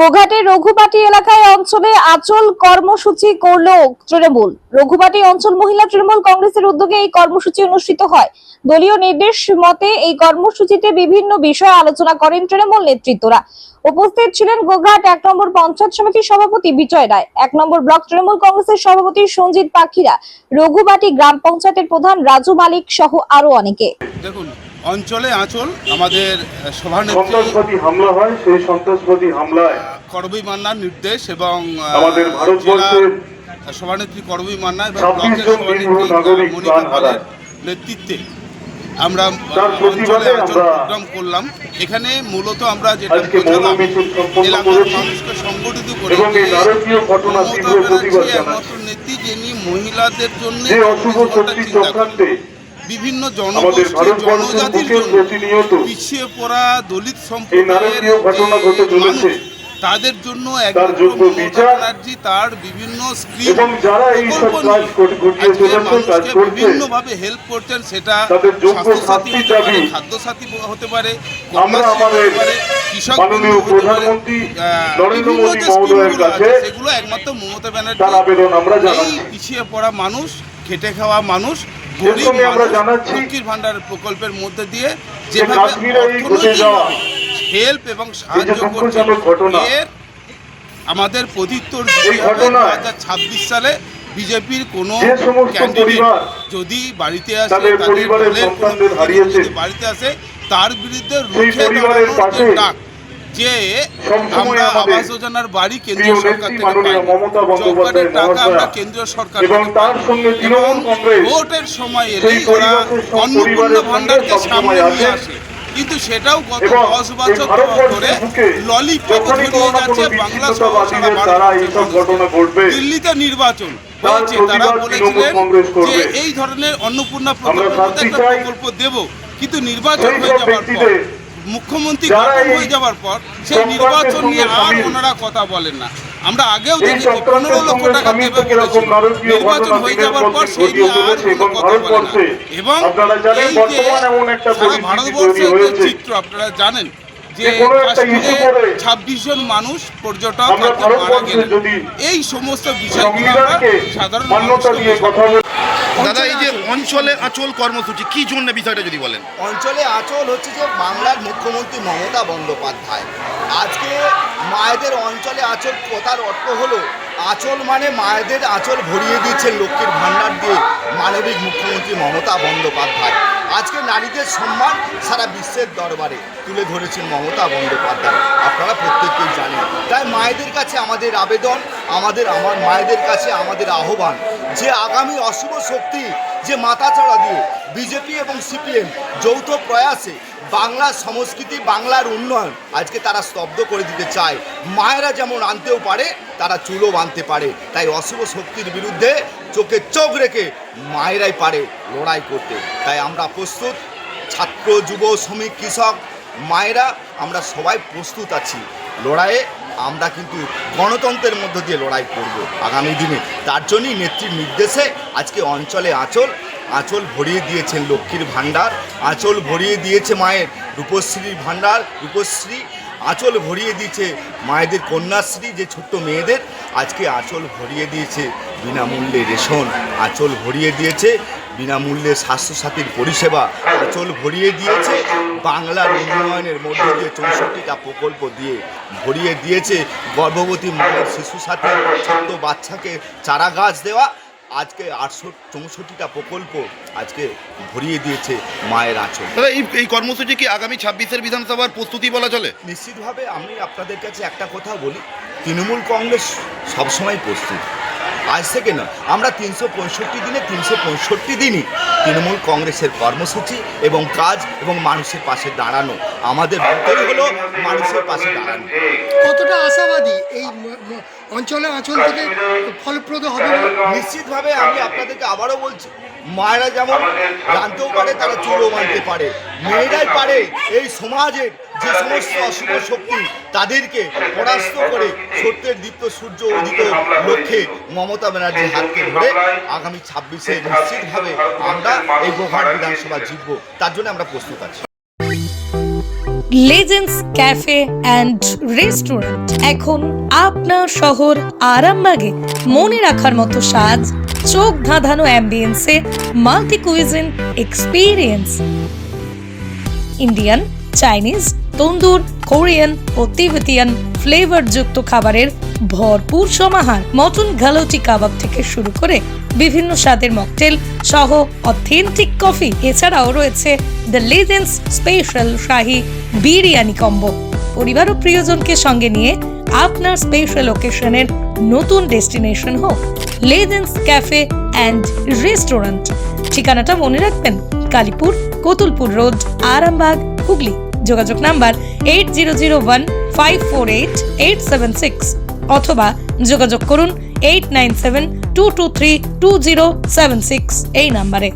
গোঘাটের রঘুবাটি এলাকায় অঞ্চলে আচল কর্মসূচি করল তৃণমূল। রঘুবাটি অঞ্চল মহিলা তৃণমূল কংগ্রেসের উদ্যোগে এই কর্মসূচি অনুষ্ঠিত হয়। দলীয় নির্দেশ মতে এই কর্মসূচিতে বিভিন্ন বিষয়ে আলোচনা করেন তৃণমূল নেতৃত্বরা। উপস্থিত ছিলেন গোঘাট এক নম্বর পঞ্চায়েত সমিতির সভাপতি বিজয় রায়, এক নম্বর ব্লক তৃণমূল কংগ্রেসের সভাপতি সঞ্জিত পাখিরা রঘুবাটি গ্রাম পঞ্চায়েতের প্রধান রাজু মালিক সহ আরও অনেকে। দেখুন অঞ্চলে আঁচল আমাদের সভানেত্রী হামলা হয় সেই সন্ত্রাসবাদী হামলায় করবী মান্নার নির্দেশ এবং আমাদের ভারতবর্ষের সভানেত্রী করবী মান্না এবং ব্লকের সভানেত্রী মনিকা পালের নেতৃত্বে আমরা অঞ্চলে আঁচল প্রোগ্রাম করলাম। এখানে মূলত আমরা যেটা বোঝালাম, এলাকার মানুষকে সংগঠিত করে মমতা ব্যানার্জি একমাত্র নেত্রী যিনি মহিলাদের জন্য শক্তি চক্রান্তে বিভিন্ন জনগোষ্ঠী জনজাতির জন্য পিছিয়ে পড়া দলিত সম্প্রদায়ের তাদের জন্য তার ব্যানার্জি বিভিন্ন স্কিম এবং যারা এই সব কাজ করে- ঘটিয়ে চলেছে কাজ করছে বিভিন্ন ভাবে হেল্প করছেন সেটা স্বাস্থ্যসাথী হতে পারে হতে কৃষক বন্ধু হতে পারে, প্রধানমন্ত্রী আহ, নরেন্দ্র বিভিন্ন যে স্কিমগুলো আছে, সেগুলো একমাত্র মমতা ব্যানার্জি এই পিছিয়ে পড়া মানুষ খেটে খাওয়া মানুষ গরিব লক্ষ্মীর ভান্ডার প্রকল্পের মধ্যে দিয়ে যেভাবে হেল্প এবং সাহায্য করছে এর আমাদের প্রতিত্তর ছাব্বিশ সালে বিজেপির কোনো ক্যান্ডিডেট যদি বাড়িতে আসে তাদের বাড়িতে আসে তার বিরুদ্ধে রুখে দাঁড়ানোর ডাক যে আমরা আবাস যোজনার বাড়ি কেন্দ্রীয় সরকার থেকে পাই। মমতা টাকা আমরা কেন্দ্রীয় সরকার এবং থেকে পাই। এবং ভোটের সময় এলেই ওরা অন্নপূর্ণা ভান্ডারকে সামনে নিয়ে আসে। কিন্তু সেটাও গত দশ বছর ধরে ললিপপ ছড়িয়ে যাচ্ছে বাংলা সহ সারা ঘটবে। দিল্লিতে নির্বাচন হয়েছে তারা বলেছিলেন যে এই ধরনের অন্নপূর্ণা শান্তি একটা প্রকল্প দেব কিন্তু নির্বাচন হয়ে যাওয়ার পর মুখ্যমন্ত্রী গঠন হয়ে যাওয়ার পর সেই নির্বাচন নিয়ে আর ওনারা কথা বলেন না। আমরা আগেও দেখেছি পনেরো লক্ষ টাকা দেবে বলেছিল। নির্বাচন হয়ে যাওয়ার পর সেই নিয়ে আর কোনো কথা বলে না। এবং এই যে বর্তমান এমন একটা সারা ভারতবর্ষের যে চিত্র আপনারা জানেন যে করে ছাব্বিশ জন মানুষ পর্যটক মারা গেলেন। এই সমস্ত বিষয়গুলো আমরা সাধারণ মানুষকে দাদা এই যে অঞ্চলে আচল কর্মসূচি, কি জন্য বিষয়টা যদি বলেন? অঞ্চলে আচল হচ্ছে যে বাংলার মুখ্যমন্ত্রী মমতা বন্দ্যোপাধ্যায়। আজকে মায়েদের অঞ্চলে আচল কথার অর্থ হলো, আচল মানে মায়েদের আচল ভরিয়ে দিয়েছে লক্ষ্মীর ভাণ্ডার দিয়ে মানবিক মুখ্যমন্ত্রী মমতা বন্দ্যোপাধ্যায়। আজকে নারীদের সম্মান সারা বিশ্বের দরবারে তুলে ধরেছেন মমতা বন্দ্যোপাধ্যায়। আপনারা প্রত্যেকেই জানেন। তাই মায়েদের কাছে আমাদের আবেদন, আমাদের আমার মায়েদের কাছে আমাদের আহ্বান যে আগামী অশুভ শক্তি যে মাথাচাড়া দিয়ে বিজেপি এবং সিপিএম যৌথ প্রয়াসে বাংলার সংস্কৃতি, বাংলার উন্নয়ন আজকে তারা স্তব্ধ করে দিতে চায়। মায়েরা যেমন আনতেও পারে, তারা চুলও বাঁধতে পারে। তাই অশুভ শক্তির বিরুদ্ধে চোখে চোখ রেখে মায়েরাই পারে। লড়াই করতে। তাই আমরা প্রস্তুত। ছাত্র, যুব, শ্রমিক, কৃষক, মায়েরা, আমরা সবাই প্রস্তুত আছি। লড়াইয়ে আমরা কিন্তু গণতন্ত্রের মধ্য দিয়ে লড়াই করব আগামী দিনে। তার জন্যই নেত্রীর নির্দেশে আজকে অঞ্চলে আঁচল আঁচল ভরিয়ে দিয়েছেন লক্ষ্মীর ভাণ্ডার। আঁচল ভরিয়ে দিয়েছে মায়ের রূপশ্রীর ভাণ্ডার, রূপশ্রী আঁচল ভরিয়ে দিয়েছে মায়েদের কন্যাশ্রী, যে ছোট্ট মেয়েদের, আজকে আঁচল ভরিয়ে দিয়েছে বিনামূল্যে রেশন। আঁচল ভরিয়ে দিয়েছে বিনামূল্যে স্বাস্থ্যসাথীর পরিষেবা। আঁচল ভরিয়ে দিয়েছে বাংলার উন্নয়নের মধ্যে দিয়ে চৌষট্টিটা প্রকল্প দিয়ে ভরিয়ে দিয়েছে গর্ভবতী মায়ের শিশু সাথে, ছোট্ট বাচ্চাকে চারা গাছ দেওয়া আজকে আটশো চৌষট্টিটা প্রকল্প আজকে ভরিয়ে দিয়েছে মায়ের আচরণ দাদা এই এই কর্মসূচি কি আগামী ছাব্বিশের বিধানসভার প্রস্তুতি বলা চলে? নিশ্চিতভাবে আমি আপনাদের কাছে একটা কথা বলি। তৃণমূল কংগ্রেস সবসময় প্রস্তুত। আজ থেকে না আমরা তিনশো পঁয়ষট্টি দিনে তিনশো পঁয়ষট্টি দিনই তৃণমূল কংগ্রেসের কর্মসূচি এবং কাজ এবং মানুষের পাশে দাঁড়ানো। আমাদের মতোই হলো মানুষের পাশে দাঁড়ানো। কতটা আশাবাদী এই অঞ্চলে অঞ্চল থেকে ফলপ্রদ হবে? নিশ্চিতভাবে আমি আপনাদেরকে আবারও বলছি মায়েরা যেমন জানতেও পারে তারা চুলো মানতে পারে। মেয়েরাই পারে এই সমাজের যে সমস্ত অশুভ শক্তি তাদেরকে পরাস্ত করে সত্যের দীপ্ত সূর্য উদিত লক্ষ্যে মমতা ব্যানার্জির হাতকে ধরে আগামী ছাব্বিশে নিশ্চিতভাবে আমরা এই গোহাট বিধানসভা জিতবো। তার জন্য আমরা প্রস্তুত আছি। লেজেন্ডস ক্যাফে অ্যান্ড রেস্টুরেন্ট এখন আপনার শহর আরামবাগে মনে রাখার মতো সাজ চোখ ধাঁধানো অ্যাম্বিয়েন্সে multi cuisine experience Indian Chinese tandoor, Korean ও তিবেতিয়ান ফ্লেভারযুক্ত খাবারের ভরপুর সমাহার। মটন গালোটি কাবাব থেকে শুরু করে বিভিন্ন স্বাদের মকটেল সহ অথেন্টিক কফি এছাড়াও রয়েছে the legends special Shahi biryani combo পরিবার ও প্রিয়জনকে সঙ্গে নিয়ে আপনার স্পেশাল ওকেশনের নতুন ডেস্টিনেশন হোক। লেজেন্ডস ক্যাফে অ্যান্ড রেস্টুরেন্ট ঠিকানাটা মনে রাখবেন কালীপুর, কোতুলপুর রোড আরামবাগ, হুগলি। যোগাযোগ number eight zero zero one five four eight eight seven six অথবা যোগাযোগ করুন eight nine seven two two three two zero seven six এই নাম্বারে।